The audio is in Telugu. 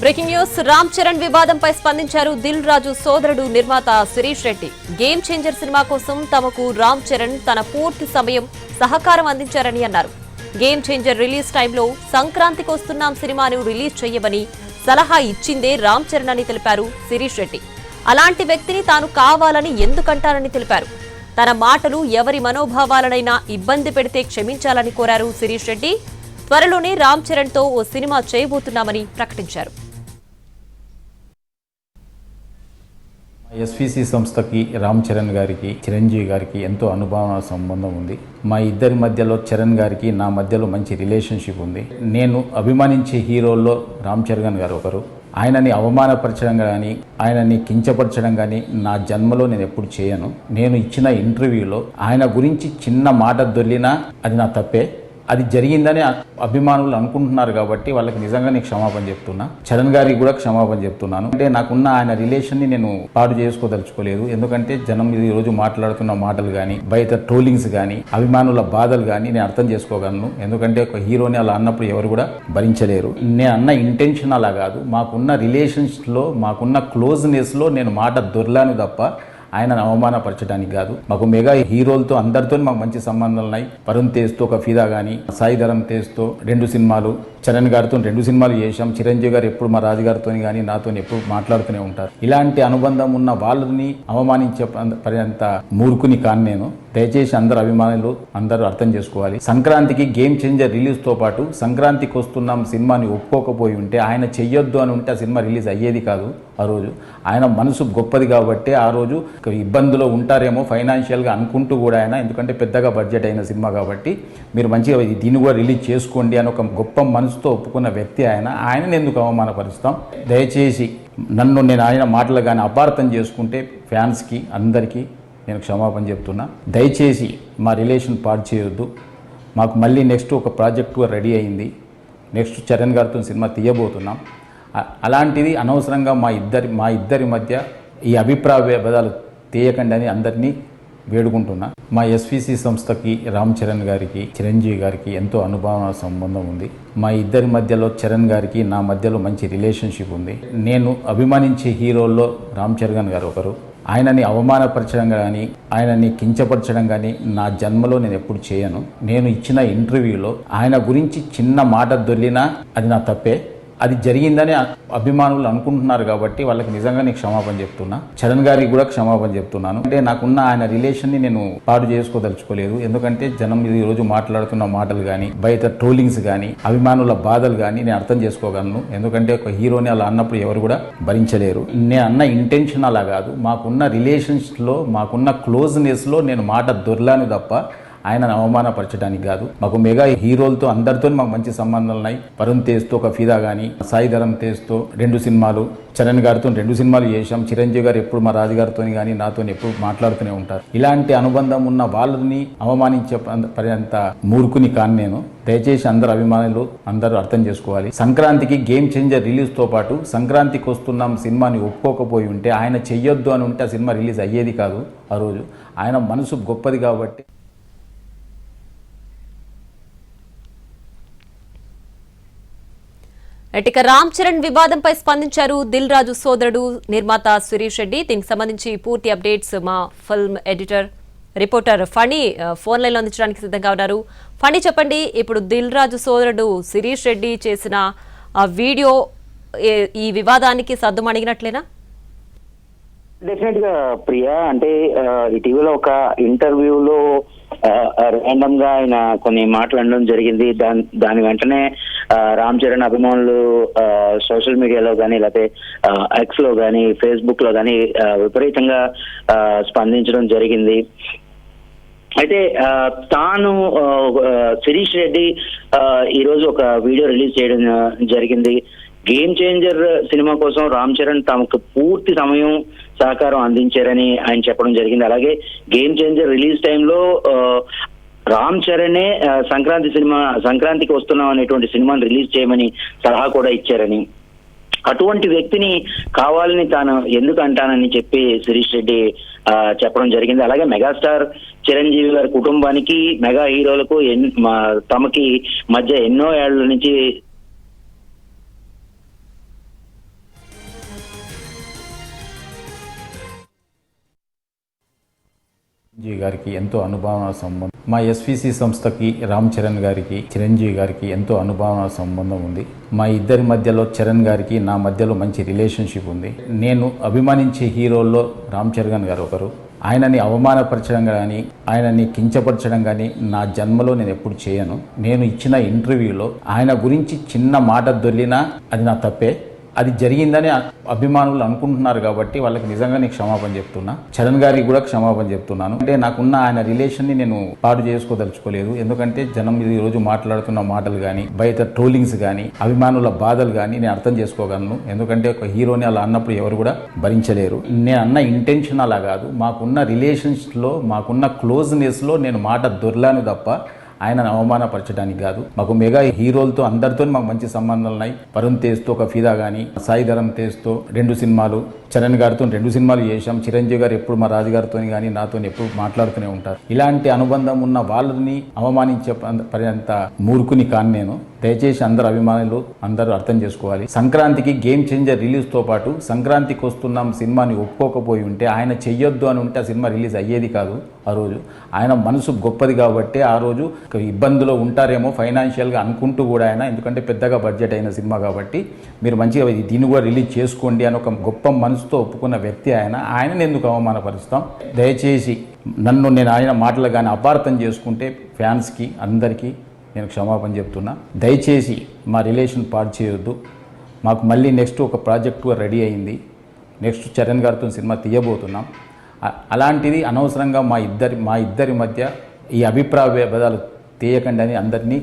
బ్రేకింగ్ న్యూస్ రామ్ చరణ్ వివాదంపై స్పందించారు దిల్ రాజు సోదరుడు నిర్మాత శిరీష్ రెడ్డి. గేమ్ చేంజర్ సినిమా కోసం తమకు రామ్ చరణ్ తన పూర్తి సమయం సహకారం అందించారని అన్నారు. గేమ్ చేంజర్ రిలీజ్ టైంలో సంక్రాంతికి వస్తున్నాం సినిమాను రిలీజ్ చేయమని సలహా ఇచ్చిందే రామ్ చరణ్ అని తెలిపారు శిరీష్ రెడ్డి. అలాంటి వ్యక్తిని తాను కావాలని ఎందుకంటానని తెలిపారు. తన మాటలు ఎవరి మనోభావాలనైనా ఇబ్బంది పెడితే క్షమించాలని కోరారు శిరీష్ రెడ్డి. త్వరలోనే రామ్ చరణ్తో ఓ సినిమా చేయబోతున్నామని ప్రకటించారు. ఎస్విసి సంస్థకి రామ్ చరణ్ గారికి చిరంజీవి గారికి ఎంతో అనుభవ సంబంధం ఉంది. మా ఇద్దరి మధ్యలో చరణ్ గారికి నా మధ్యలో మంచి రిలేషన్షిప్ ఉంది. నేను అభిమానించే హీరోల్లో రామ్ చరణ్ గారు ఒకరు. ఆయనని అవమానపరచడం కానీ ఆయనని కించపరచడం కానీ నా జన్మలో నేను ఎప్పుడు చేయను. నేను ఇచ్చిన ఇంటర్వ్యూలో ఆయన గురించి చిన్న మాట దొల్లినా అది నా తప్పే. అది జరిగిందని అభిమానులు అనుకుంటున్నారు కాబట్టి వాళ్ళకి నిజంగా నేను క్షమాపణ చెప్తున్నా. చరణ్ గారికి కూడా క్షమాపణ చెప్తున్నాను. అంటే నాకున్న ఆయన రిలేషన్ని నేను పాడు చేసుకోదలుచుకోలేదు. ఎందుకంటే జనం ఈ రోజు మాట్లాడుతున్న మాటలు కానీ బయట ట్రోలింగ్స్ కానీ అభిమానుల బాధలు కానీ నేను అర్థం చేసుకోగలను. ఎందుకంటే ఒక హీరోని అలా అన్నప్పుడు ఎవరు కూడా భరించలేరు. నేను అన్న ఇంటెన్షన్ అలా కాదు. మాకున్న రిలేషన్స్లో మాకున్న క్లోజ్నెస్లో నేను మాట దొర్లాను తప్ప ఆయనను అవమానపరచడానికి కాదు. మాకు మెగా హీరోలతో అందరితో మాకు మంచి సంబంధాలు ఉన్నాయి. వరుణ్ తేజ్తో ఒక ఫిదా కానీ సాయి ధరమ్ తేజ్తో రెండు సినిమాలు చరణ్ గారితో రెండు సినిమాలు చేశాం. చిరంజీవి గారు ఎప్పుడు మా రాజుగారితో కానీ నాతో ఎప్పుడు మాట్లాడుతూనే ఉంటారు. ఇలాంటి అనుబంధం ఉన్న వాళ్ళని అవమానించే పర్యంత మూర్ఖుని కాను నేను. దయచేసి అందరు అభిమానులు అందరూ అర్థం చేసుకోవాలి. సంక్రాంతికి గేమ్ చేంజర్ రిలీజ్తో పాటు సంక్రాంతికి వస్తున్నాం సినిమాని ఒప్పుకోకపోయి ఉంటే ఆయన చెయ్యొద్దు అని ఉంటే ఆ సినిమా రిలీజ్ అయ్యేది కాదు ఆ రోజు. ఆయన మనసు గొప్పది కాబట్టి ఆ రోజు ఇబ్బందులో ఉంటారేమో ఫైనాన్షియల్గా అనుకుంటూ కూడా ఆయన ఎందుకంటే పెద్దగా బడ్జెట్ అయిన సినిమా కాబట్టి మీరు మంచిగా దీన్ని కూడా రిలీజ్ చేసుకోండి అని ఒక గొప్ప మనసుతో ఒప్పుకున్న వ్యక్తి ఆయన. ఆయనని ఎందుకు అవమానపరుస్తాం? దయచేసి నన్ను నేను ఆయన మాటలు కానీ అపార్థం చేసుకుంటే ఫ్యాన్స్కి అందరికీ నేను క్షమాపణ చెప్తున్నా. దయచేసి మా రిలేషన్ పాడు చేయొద్దు. మాకు మళ్ళీ నెక్స్ట్ ఒక ప్రాజెక్టు రెడీ అయింది. నెక్స్ట్ చరణ్ గారితో సినిమా తీయబోతున్నాం. అలాంటిది అనవసరంగా మా ఇద్దరి మా ఇద్దరి మధ్య ఈ అభిప్రాయ భేదాలు తీయకండి అని అందరినీ వేడుకుంటున్నా. మా ఎస్విసి సంస్థకి రామ్ చరణ్ గారికి చిరంజీవి గారికి ఎంతో అనుభవ సంబంధం ఉంది. మా ఇద్దరి మధ్యలో చరణ్ గారికి నా మధ్యలో మంచి రిలేషన్షిప్ ఉంది. నేను అభిమానించే హీరోల్లో రామ్ చరణ్ గారు ఒకరు. ఆయనని అవమానపరచడం కానీ ఆయనని కించపరచడం కానీ నా జన్మలో నేను ఎప్పుడు చేయను. నేను ఇచ్చిన ఇంటర్వ్యూలో ఆయన గురించి చిన్న మాట దొల్లినా అది నా తప్పే. అది జరిగిందని అభిమానులు అనుకుంటున్నారు కాబట్టి వాళ్ళకి నిజంగా నేను క్షమాపణ చెప్తున్నా. చరణ్ గారికి కూడా క్షమాపణ చెప్తున్నాను. అంటే నాకున్న ఆయన రిలేషన్ని నేను పాడు చేసుకోదలుచుకోలేదు. ఎందుకంటే జనం ఈ రోజు మాట్లాడుతున్న మాటలు కానీ బయట ట్రోలింగ్స్ కానీ అభిమానుల బాధలు కానీ నేను అర్థం చేసుకోగలను. ఎందుకంటే ఒక హీరోని అలా అన్నప్పుడు ఎవరు కూడా భరించలేరు. నేను అన్న ఇంటెన్షన్ అలా కాదు. మాకున్న రిలేషన్స్లో మాకున్న క్లోజ్నెస్లో నేను మాట దొర్లాను తప్ప ఆయనను అవమానపరచడానికి కాదు. మాకు మెగా హీరోలతో అందరితో మాకు మంచి సంబంధాలు ఉన్నాయి. వరుణ్ తేజ్తో ఒక ఫిదా కానీ సాయి ధరమ్ తేజ్తో రెండు సినిమాలు చరణ్ గారితో రెండు సినిమాలు చేశాం. చిరంజీవి గారు ఎప్పుడు మా రాజుగారితో కానీ నాతో ఎప్పుడు మాట్లాడుతూనే ఉంటారు. ఇలాంటి అనుబంధం ఉన్న వాళ్ళని అవమానించే పర్యంత మూర్ఖుని కాను నేను. దయచేసి అందరు అభిమానులు అందరూ అర్థం చేసుకోవాలి. సంక్రాంతికి గేమ్ చేంజర్ రిలీజ్తో పాటు సంక్రాంతికి వస్తున్నాం సినిమాని ఒప్పుకోకపోయి ఉంటే ఆయన చెయ్యొద్దు అని ఉంటే ఆ సినిమా రిలీజ్ అయ్యేది కాదు ఆ రోజు. ఆయన మనసు గొప్పది కాబట్టి ఇక రామ్ చరణ్ వివాదంపై స్పందించారు. దిల్ రాజు సోదరుడు నిర్మాత సురేష్ రెడ్డి. దీనికి సంబంధించి పూర్తి అప్డేట్స్ మా film editor reporter Phani phone లైన్లో అందించడానికి సిద్ధంగా ఉన్నారు. ఫణి చెప్పండి ఇప్పుడు దిల్ రాజు సోదరుడు శిరీష్ రెడ్డి చేసిన వీడియో ఈ వివాదానికి సద్దుమణిగినట్లేనా డెఫినెట్గా ప్రియా అంటే ఇటీవల ఒక ఇంటర్వ్యూలో ర్యాండమ్గా ఆయన కొన్ని మాట్లాడడం జరిగింది. దాని దాని వెంటనే రామ్ చరణ్ అభిమానులు సోషల్ మీడియాలో కానీ లేకపోతే ఎక్స్లో కానీ ఫేస్బుక్లో కానీ విపరీతంగా ఆ, స్పందించడం జరిగింది. అయితే తాను శిరీష్ రెడ్డి ఆ, ఈ రోజు ఒక వీడియో రిలీజ్ చేయడం జరిగింది. గేమ్ చేంజర్ సినిమా కోసం రామ్ చరణ్ తమకు పూర్తి సమయం సహకారం అందించారని ఆయన చెప్పడం జరిగింది. అలాగే గేమ్ చేంజర్ రిలీజ్ టైంలో ఆ, రామ్ చరణే సంక్రాంతి సినిమా సంక్రాంతికి వస్తున్నాం అనేటువంటి సినిమాను రిలీజ్ చేయమని సలహా కూడా ఇచ్చారని. అటువంటి వ్యక్తిని కావాలని తాను ఎందుకు అంటానని చెప్పి శిరీష్ రెడ్డి ఆ, చెప్పడం జరిగింది. అలాగే మెగాస్టార్ చిరంజీవి గారి కుటుంబానికి మెగా హీరోలకు ఎన్- తమకి మధ్య ఎన్నో ఏళ్ళ నుంచి చిరంజీవి గారికి ఎంతో అనుభవ సంబంధం. మా ఎస్విసి సంస్థకి రామ్ చరణ్ గారికి చిరంజీవి గారికి ఎంతో అనుభావన సంబంధం ఉంది. మా ఇద్దరి మధ్యలో చరణ్ గారికి నా మధ్యలో మంచి రిలేషన్షిప్ ఉంది. నేను అభిమానించే హీరోల్లో రామ్ చరణ్ గారు ఒకరు. ఆయనని అవమానపరచడం కానీ ఆయనని కించపరచడం కానీ నా జన్మలో నేను ఎప్పుడు చేయను. నేను ఇచ్చిన ఇంటర్వ్యూలో ఆయన గురించి చిన్న మాట దొల్లినా అది నా తప్పే. అది జరిగిందని అభిమానులు అనుకుంటున్నారు కాబట్టి వాళ్ళకి నిజంగా నీకు క్షమాపణ చెప్తున్నా. చరణ్ గారికి కూడా క్షమాపణ చెప్తున్నాను. అంటే నాకున్న ఆయన రిలేషన్ని నేను పాడు చేసుకోదలుచుకోలేదు. ఎందుకంటే జనం ఈ రోజు మాట్లాడుతున్న మాటలు కానీ బయట ట్రోలింగ్స్ కానీ అభిమానుల బాధలు కానీ నేను అర్థం చేసుకోగలను. ఎందుకంటే ఒక హీరోని అలా అన్నప్పుడు ఎవరు కూడా భరించలేరు. నేను అన్న ఇంటెన్షన్ అలా కాదు. మాకున్న రిలేషన్స్లో మాకున్న క్లోజ్నెస్లో నేను మాట దొర్లాను తప్ప ఆయనను అవమానపరచడానికి కాదు. మాకు మెగా హీరోలతో అందరితో మాకు మంచి సంబంధాలు ఉన్నాయి వరుణ్ తేజ్తో ఒక ఫిదా కానీ సాయి ధరమ్ తేజ్తో రెండు సినిమాలు. చరణ్ గారితో రెండు సినిమాలు చేశాం. చిరంజీవి గారు ఎప్పుడు మా రాజుగారితో కానీ నాతో ఎప్పుడు మాట్లాడుతూనే ఉంటారు. ఇలాంటి అనుబంధం ఉన్న వాళ్ళని అవమానించే ప- పర్యంత మూర్ఖుని కాను నేను. దయచేసి అందరు అభిమానులు అందరూ అర్థం చేసుకోవాలి. సంక్రాంతికి గేమ్ చేంజర్ రిలీజ్తో పాటు సంక్రాంతికి వస్తున్నాం సినిమాని ఒప్పుకోకపోయి ఉంటే ఆయన చెయ్యొద్దు అని ఉంటే ఆ సినిమా రిలీజ్ అయ్యేది కాదు ఆ రోజు. ఆయన మనసు గొప్పది కాబట్టి ఆ రోజు ఇబ్బందులో ఉంటారేమో ఫైనాన్షియల్గా అనుకుంటూ కూడా ఆయన ఎందుకంటే పెద్దగా బడ్జెట్ అయిన సినిమా కాబట్టి మీరు మంచిగా దీన్ని కూడా రిలీజ్ చేసుకోండి అని ఒక గొప్ప మనసు మనసుతో ఒప్పుకున్న వ్యక్తి ఆయన ఆయనని ఎందుకు అవమానపరుస్తాం? దయచేసి నన్ను నేను ఆయన మాటలు కానీ అపార్థం చేసుకుంటే ఫ్యాన్స్కి అందరికీ నేను క్షమాపణ చెప్తున్నా. దయచేసి మా రిలేషన్ పాడు చేయొద్దు. మాకు మళ్ళీ నెక్స్ట్ ఒక ప్రాజెక్టు రెడీ అయింది. నెక్స్ట్ చరణ్ గారితో సినిమా తీయబోతున్నాం. అలాంటిది అనవసరంగా మా ఇద్దరి మా ఇద్దరి మధ్య ఈ అభిప్రాయ భేదాలు తీయకండి అని అందరినీ